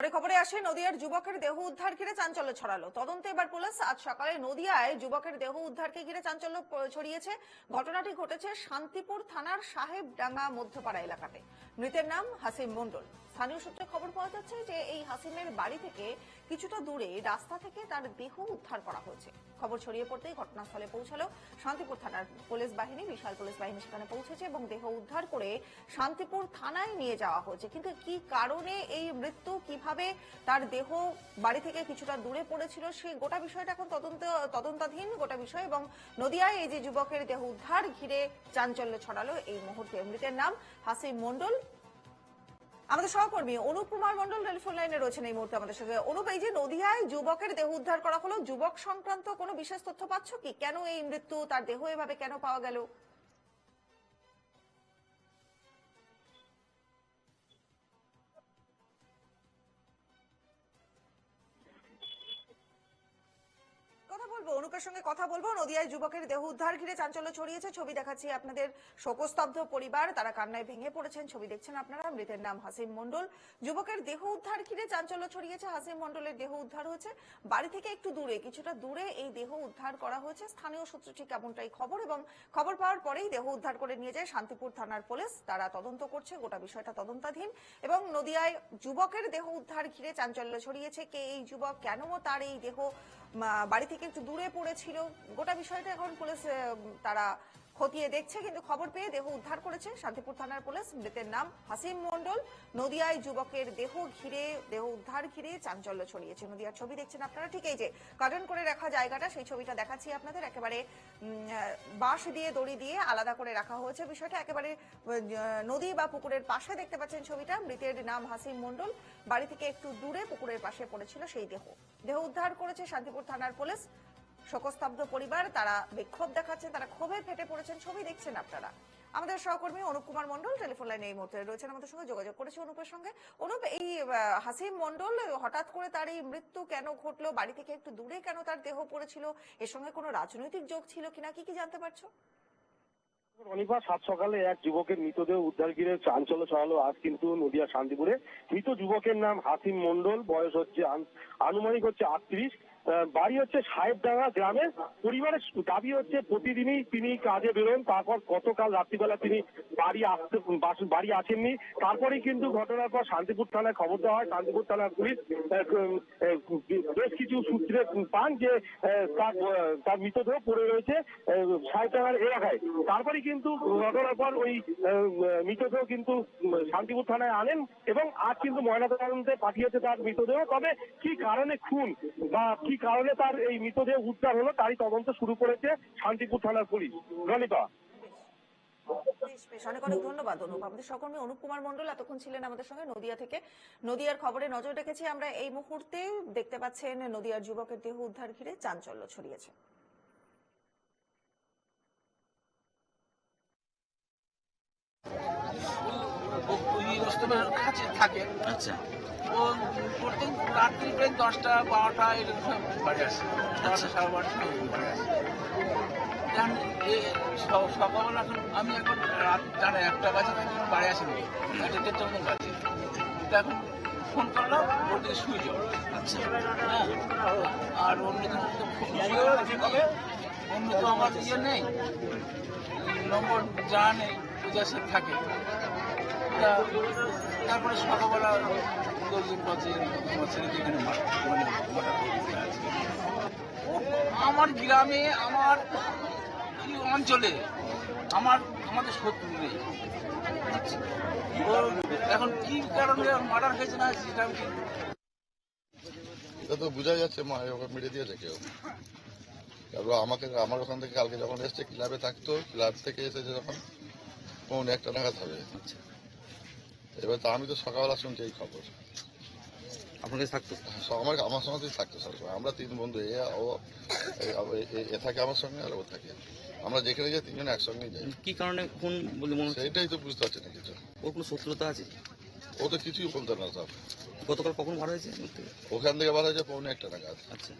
পরে খবরে আসে, নদিয়ার যুবকের দেহ উদ্ধার ঘিরে চাঞ্চল্য ছড়ালো। তদন্তে এবার পুলিশ আজ সকালে নদিয়ায় যুবকের দেহ উদ্ধারকে ঘিরে চাঞ্চল্য ছড়িয়েছে। ঘটনাটি ঘটেছে শান্তিপুর থানার সাহেব ডাঙ্গা মধ্যপাড়া এলাকাতে। মৃতের নাম হাসিম মণ্ডল। স্থানীয় সূত্রে খবর পাওয়া যাচ্ছে যে এই হাসিমের বাড়ি থেকে কিছুটা দূরে রাস্তা থেকে তার দেহ উদ্ধার করা হয়েছে। খবর ছড়িয়ে পড়তেই ঘটনাস্থলে পৌঁছালো শান্তিপুর থানার পুলিশ বাহিনী। বিশাল পুলিশ বাহিনী সেখানে পৌঁছেছে এবং দেহ উদ্ধার করে শান্তিপুর থানায় নিয়ে যাওয়া হয়েছে। কিন্তু কি কারণে এই মৃত্যু, কীভাবে তার দেহ বাড়ি থেকে কিছুটা দূরে পড়েছিল সেই গোটা বিষয়টা এখন তদন্ত, তদন্তাধীন গোটা বিষয় এবং নদিয়ায় এই যে যুবকের দেহ উদ্ধার ঘিরে চাঞ্চল্য ছড়ালো এই মুহূর্তে। মৃতের নাম হাসিম মণ্ডল। আমাদের সহকর্মী অনুপ কুমার মন্ডল টেলিফোন লাইনে রয়েছেন এই মুহূর্তে আমাদের সাথে অনুপ, এই যে নদিয়ায় যুবকের দেহ উদ্ধার করা হলো, যুবক সংক্রান্ত কোনো বিশেষ তথ্য পাচ্ছ কি? কেন এই মৃত্যু? তার দেহ এভাবে কেন পাওয়া গেল? বলব অনুপের সঙ্গে কথা বলব। নদিয়ায় যুবকের দেহ উদ্ধার ঘিরে চাঞ্চল্য ছড়িয়েছে। ছবি দেখাচ্ছি আপনাদের শোকস্তব্ধ পরিবার। তারা কান্নায় ভেঙে পড়েছেন। ছবি দেখছেন আপনারা। মৃতের নাম হাসিম মন্ডল যুবকের দেহ উদ্ধার ঘিরে চাঞ্চল্য ছড়িয়েছে। হাসিম মন্ডলের দেহ উদ্ধার হয়েছে। বাড়ি থেকে একটু দূরে, কিছুটা দূরে এই দেহ উদ্ধার করা হয়েছে। স্থানীয় সূত্র ঠিক এমনটাই খবর এবং খবর পাওয়ার পরেই দেহ উদ্ধার করে নিয়ে যায় শান্তিপুর থানার পুলিশ। তারা তদন্ত করছে। গোটা বিষয়টা তদন্তাধীন। এবং নদিয়ায় যুবকের দেহ উদ্ধার ঘিরে চাঞ্চল্য ছড়িয়েছে। কে এই যুবক? কেন তার এই দেহ? বাড়ি থেকে একটু দূরে পড়েছিল। গোটা বিষয়টা এখন পুলিশ তারা খতিয়ে দেখছে, কিন্তু খবর পেয়ে দেহ উদ্ধার করেছে শান্তিপুর থানার পুলিশ। মৃতের নাম হাসিম মন্ডল নদিয়ায় যুবকের দেহ ঘিরে, দেহ উদ্ধার ঘিরে চাঞ্চল্য ছড়িয়েছে। নদিয়ার ছবি দেখছেন আপনারা। ঠিক এই যে কার্টন করে রাখা জায়গাটা, সেই ছবিটা দেখাচ্ছি আপনাদের। একেবারে বাঁশ দিয়ে, দড়ি দিয়ে আলাদা করে রাখা হয়েছে বিষয়টা। একেবারে নদী বা পুকুরের পাশে দেখতে পাচ্ছেন ছবিটা। মৃতের নাম হাসিম মন্ডল বাড়ি থেকে একটু দূরে পুকুরের পাশে পড়েছিল সেই দেহ। দেহ উদ্ধার করেছে শান্তিপুর থানার পুলিশ। শোকস্তব্ধ পরিবার, তারা বিক্ষোভ দেখাচ্ছেন তারা ক্ষোভে ফেটে পড়েছেন, ছবি দেখছেন আপনারা। আমাদের সহকর্মী অনুপ কুমার মন্ডল টেলিফোন লাইনে এই মুহূর্তে রয়েছেন। আমাদের সঙ্গে যোগাযোগ করেছে অনুপের সঙ্গে। অনুপ, এই হাসিম মন্ডল হঠাৎ করে তার এই মৃত্যু কেন ঘটলো? বাড়ি থেকে একটু দূরে কেন তার দেহ পড়েছিল? এর সঙ্গে কোনো রাজনৈতিক যোগ ছিল কিনা? কি কি জানতে পারছ? রনিবার সাত সকালে এক যুবকের মৃতদেহ উদ্ধার ঘিরে চাঞ্চল্য ছড়ালো আজ কিন্তু নদিয়া শান্তিপুরে। মৃত যুবকের নাম হাসিম মন্ডল বয়স হচ্ছে আনুমানিক হচ্ছে আটত্রিশ। বাড়ি হচ্ছে সাহেবডাঙ্গা গ্রামে। পরিবারের দাবি হচ্ছে প্রতিদিনই তিনি কাজে বেরোন। তারপর গতকাল রাত্রিবেলা তিনি বাড়ি আসতে বাড়ি আসেননি। তারপরেই কিন্তু ঘটনার পর শান্তিপুর থানায় খবর দেওয়া হয়। শান্তিপুর থানার পুলিশ বেশ কিছু সূত্রে পান যে তার তার মৃতদেহ পড়ে রয়েছে সাহেবডাঙ্গার এলাকায়। তারপরে কিন্তু ঘটনার পর ওই মৃতদেহ কিন্তু শান্তিপুর থানায় আনেন এবং আজ কিন্তু ময়নাতদন্তে পাঠিয়েছে তার মৃতদেহ। তবে কি কারণে খুন বা কি কারণে তার এই মৃতদেহ উদ্ধার হলো, তারই তদন্ত শুরু করেছে শান্তিপুর থানার পুলিশ। রনিতা। অনেক অনেক ধন্যবাদ, অনুপ। আমাদের সহকর্মী অনুপ কুমার মন্ডল এতক্ষণ ছিলেন আমাদের সঙ্গে নদিয়া থেকে। নদিয়ার খবরে নজর রেখেছি আমরা এই মুহূর্তে। দেখতে পাচ্ছেন নদিয়ার যুবকের দেহ উদ্ধার ঘিরে চাঞ্চল্য ছড়িয়েছে ওই রস্তমের কাছে থাকে। আচ্ছা। ও প্রত্যেক রাত্রি প্রায় দশটা বারোটা এরকম বাড়ি আসে। দশটা সাড়ে বারোটা বাড়ি আসে। সকালবেলা এখন আমি এখন রাত জানে একটা বাজে থেকে বাড়ি আসিনি। একটা দেড়টা মতন বাজে। এখন ফোন করলাম ওর দিকে শুয়ে যাও। আচ্ছা। হ্যাঁ। আর অন্য তো তো অন্য তো আমার ইয়ে নেই। নম্বর যা নেই। সাথে থাকে। তারপরে সকালবেলা দশজন পাচ্ছে আমার মানে আমার গ্রামে, আমার অঞ্চলে আমার, আমাদের শত্রু নেই। এখন কি কারণে মার্ডার হয়েছে না সেটা আমি তো বোঝা যাচ্ছে, মা ওকে মেরে দিয়েছে কেউ। আমাকে, আমার ওখান থেকে কালকে যখন এসছে, ক্লাবে থাকতো, ক্লাব থেকে এসেছে যখন পৌনে একটা নাগাদ হবে। এবার তো আমি তো সকালবেলা শুনছি এই খবর। আপনার কাছে থাকতো আমার আমার সঙ্গেই থাকতো সবসময়। আমরা তিন বন্ধু এ ও এ- থাকে আমার সঙ্গে আর ও থাকে। আমরা যেখানে যাই তিনজন একসঙ্গেই যাই। কি কারণে কোন বলে মনে হচ্ছে? সেইটাই তো বুঝতে পারছি না কিছু। ওর কোনো শত্রুতা আছে? ও তো কিছুই বলতো না সব। গতকাল কখন মারা হয়েছে? ওখান থেকে বার হয়েছে পৌনে একটা নাগাদ। আচ্ছা।